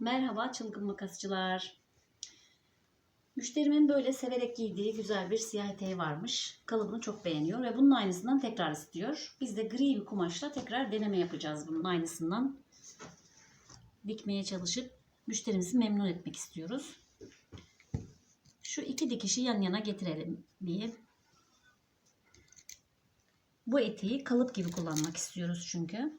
Merhaba çılgın makasçılar. Müşterimin böyle severek giydiği güzel bir siyah eteği varmış. Kalıbını çok beğeniyor ve bunun aynısından tekrar istiyor. Biz de gri bir kumaşla tekrar deneme yapacağız bunun aynısından. Dikmeye çalışıp müşterimizi memnun etmek istiyoruz. Şu iki dikişi yan yana getirelim bir. Bu eteği kalıp gibi kullanmak istiyoruz çünkü.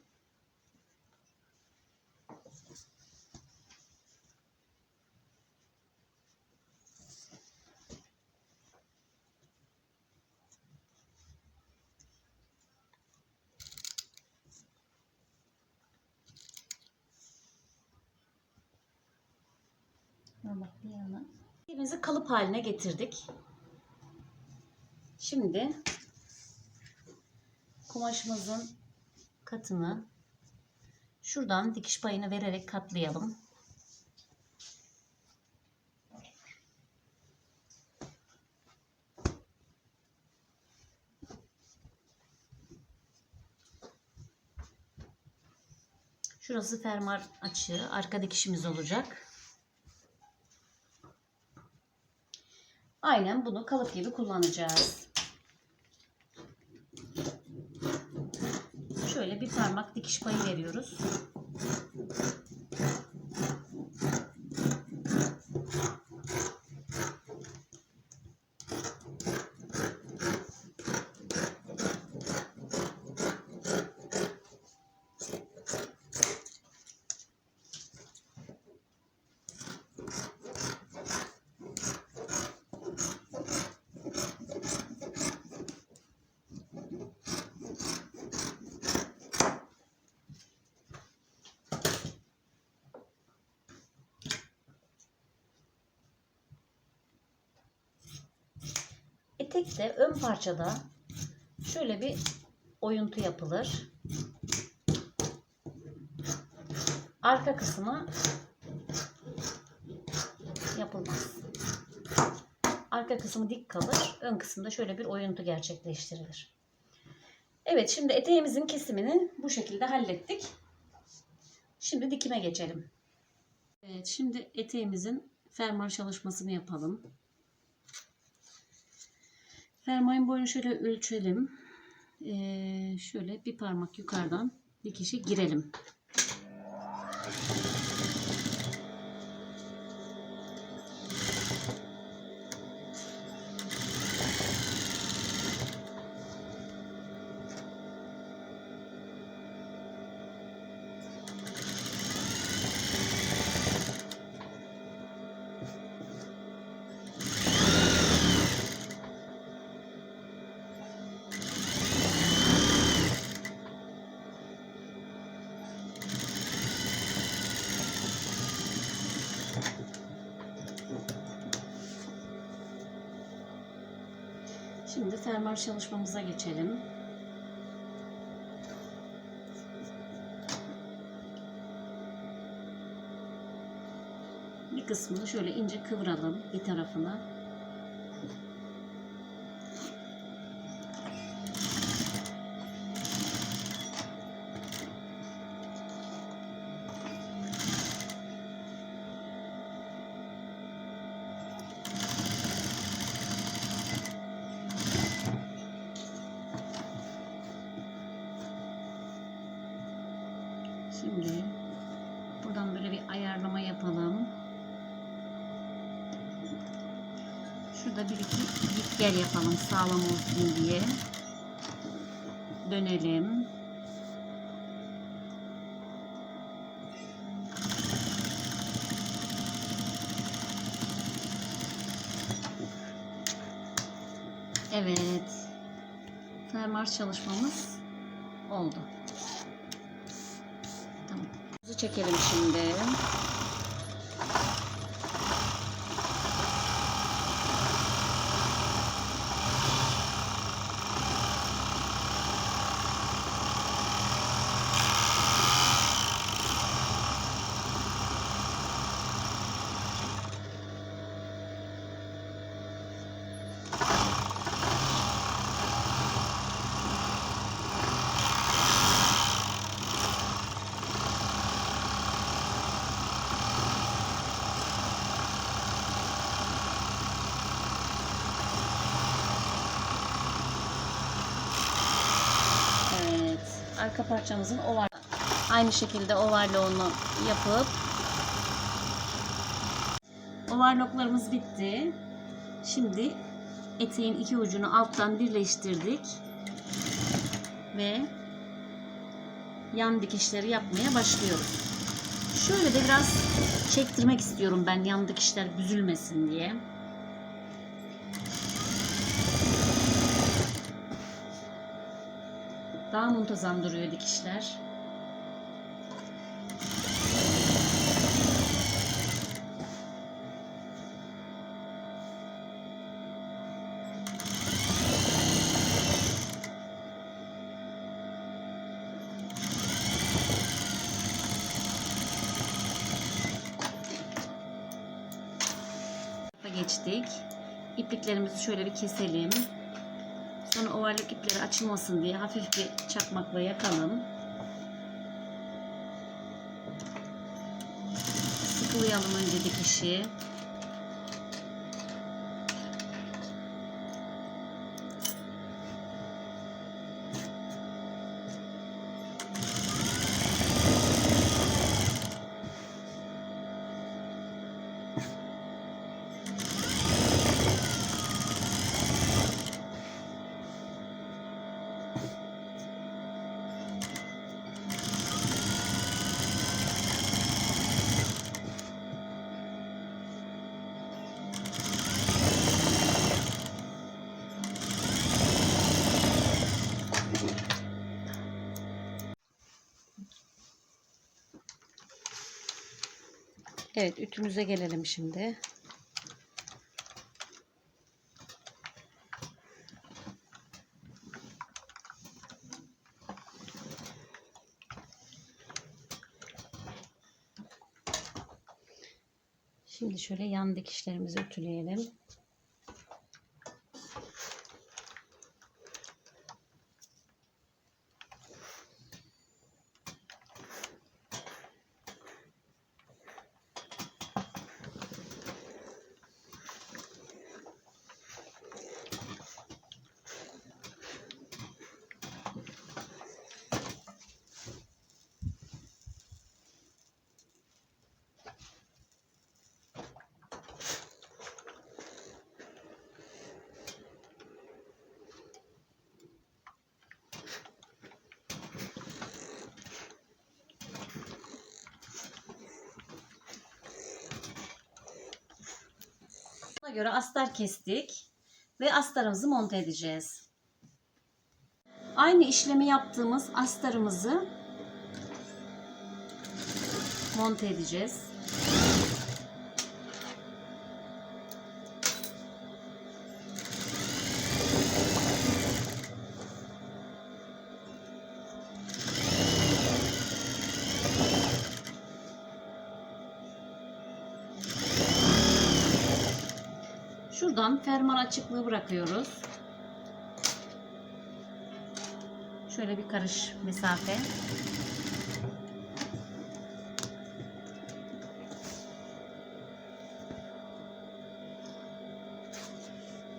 Elimizi kalıp haline getirdik. Şimdi kumaşımızın katını şuradan dikiş payını vererek katlayalım. Şurası fermuar açığı, arka dikişimiz olacak. Aynen bunu kalıp gibi kullanacağız. Şöyle bir parmak dikiş payı veriyoruz. Etekte ön parçada şöyle bir oyuntu yapılır. Arka kısmı yapılmaz. Arka kısmı dik kalır. Ön kısımda şöyle bir oyuntu gerçekleştirilir. Evet şimdi eteğimizin kesimini bu şekilde hallettik. Şimdi dikime geçelim. Evet şimdi eteğimizin fermuar çalışmasını yapalım. Fermuarın boyunu şöyle ölçelim. Ee, şöyle bir parmak yukarıdan dikişe girelim. Şimdi fermuar çalışmamıza geçelim. Bir kısmını şöyle ince kıvıralım bir tarafına. Şimdi buradan böyle bir ayarlama yapalım. Şurada bir iki git gel yapalım sağlam olsun diye. Dönelim. Evet. Fermuar çalışmamız oldu. Çekelim şimdi. Arka parçamızın oval aynı şekilde overlock'unu yapıp overlocklarımız bitti. Şimdi eteğin iki ucunu alttan birleştirdik ve yan dikişleri yapmaya başlıyoruz. Şöyle de biraz çektirmek istiyorum ben yan dikişler büzülmesin diye. Daha muntazam duruyor dikişler. geçtik. İpliklerimizi şöyle bir keselim. Sonra ovarlık ipleri açılmasın diye hafif bir çakmakla yakalım. Sıkılayalım önce dikişi. Evet ütümüze gelelim şimdi. Şimdi şöyle yan dikişlerimizi ütüleyelim. Buna göre astar kestik ve astarımızı monte edeceğiz. Aynı işlemi yaptığımız astarımızı monte edeceğiz. Şuradan fermuar açıklığı bırakıyoruz. Şöyle bir karış mesafe.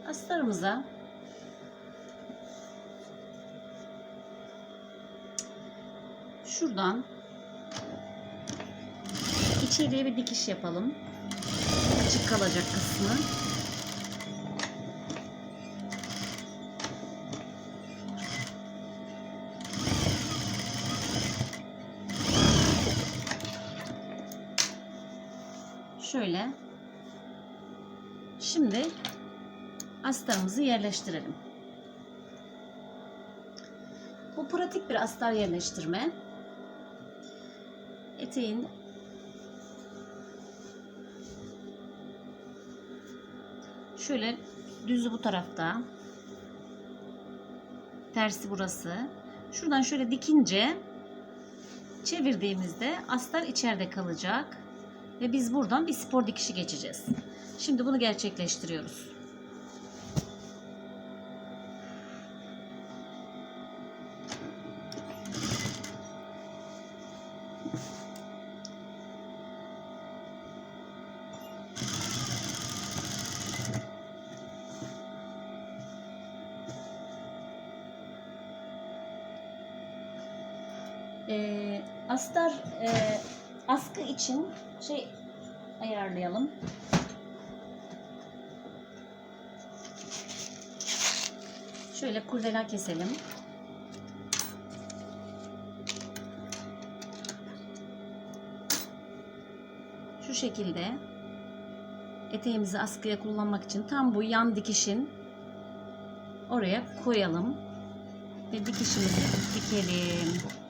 Astarımıza şuradan içeriye bir dikiş yapalım. Açık kalacak kısmı. Şöyle. Şimdi astarımızı yerleştirelim. Bu pratik bir astar yerleştirme. Eteğin şöyle düzü bu tarafta. Tersi burası. Şuradan şöyle dikince çevirdiğimizde astar içeride kalacak. Ve biz buradan bir spor dikişi geçeceğiz. Şimdi bunu gerçekleştiriyoruz. e, astar e, askı için şey ayarlayalım. Şöyle kurdela keselim. Şu şekilde eteğimizi askıya kullanmak için tam bu yan dikişin oraya koyalım ve dikişimizi dikelim.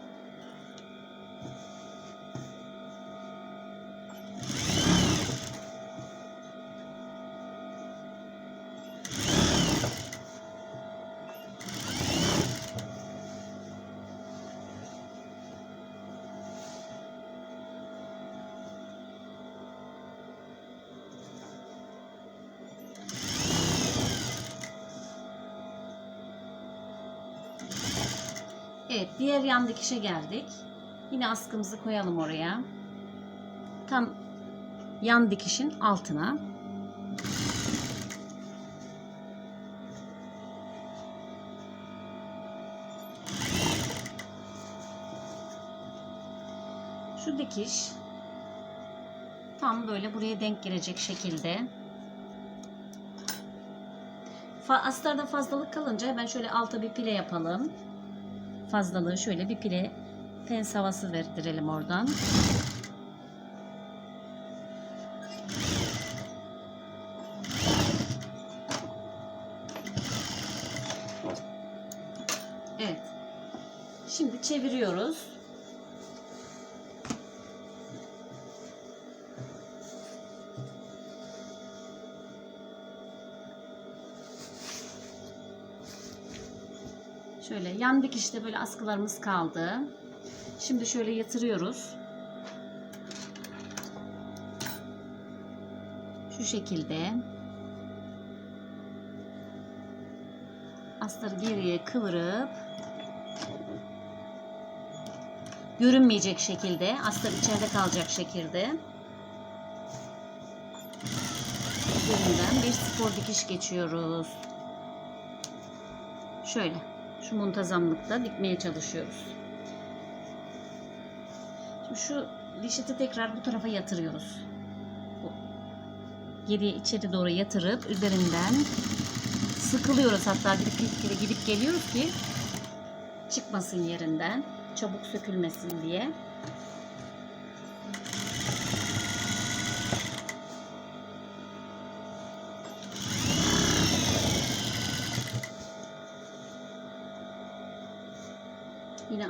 Evet, diğer yan dikişe geldik. Yine askımızı koyalım oraya. Tam yan dikişin altına. Şu dikiş tam böyle buraya denk gelecek şekilde. Astarda fazlalık kalınca ben şöyle alta bir pile yapalım fazlalığı şöyle bir pile fens havası verdirelim oradan. Evet. Şimdi çeviriyoruz. Şöyle yan dikişte böyle askılarımız kaldı. Şimdi şöyle yatırıyoruz. Şu şekilde. Astarı geriye kıvırıp görünmeyecek şekilde, astar içeride kalacak şekilde üzerinden bir spor dikiş geçiyoruz. Şöyle şu muntazamlıkta dikmeye çalışıyoruz. Şimdi şu dişiti tekrar bu tarafa yatırıyoruz. Geriye içeri doğru yatırıp üzerinden sıkılıyoruz hatta gidip gidip, gidip geliyoruz ki çıkmasın yerinden çabuk sökülmesin diye.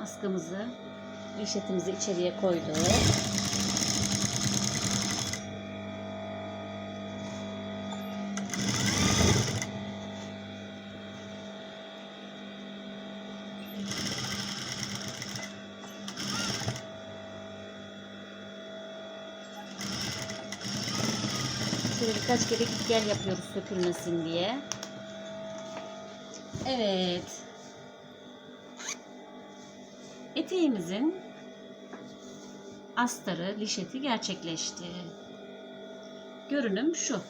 Askımızı, rişetimizi içeriye koyduk. Şöyle birkaç kere git gel yapıyoruz sökülmesin diye. Evet. Eteğimizin astarı, lişeti gerçekleşti. Görünüm şu.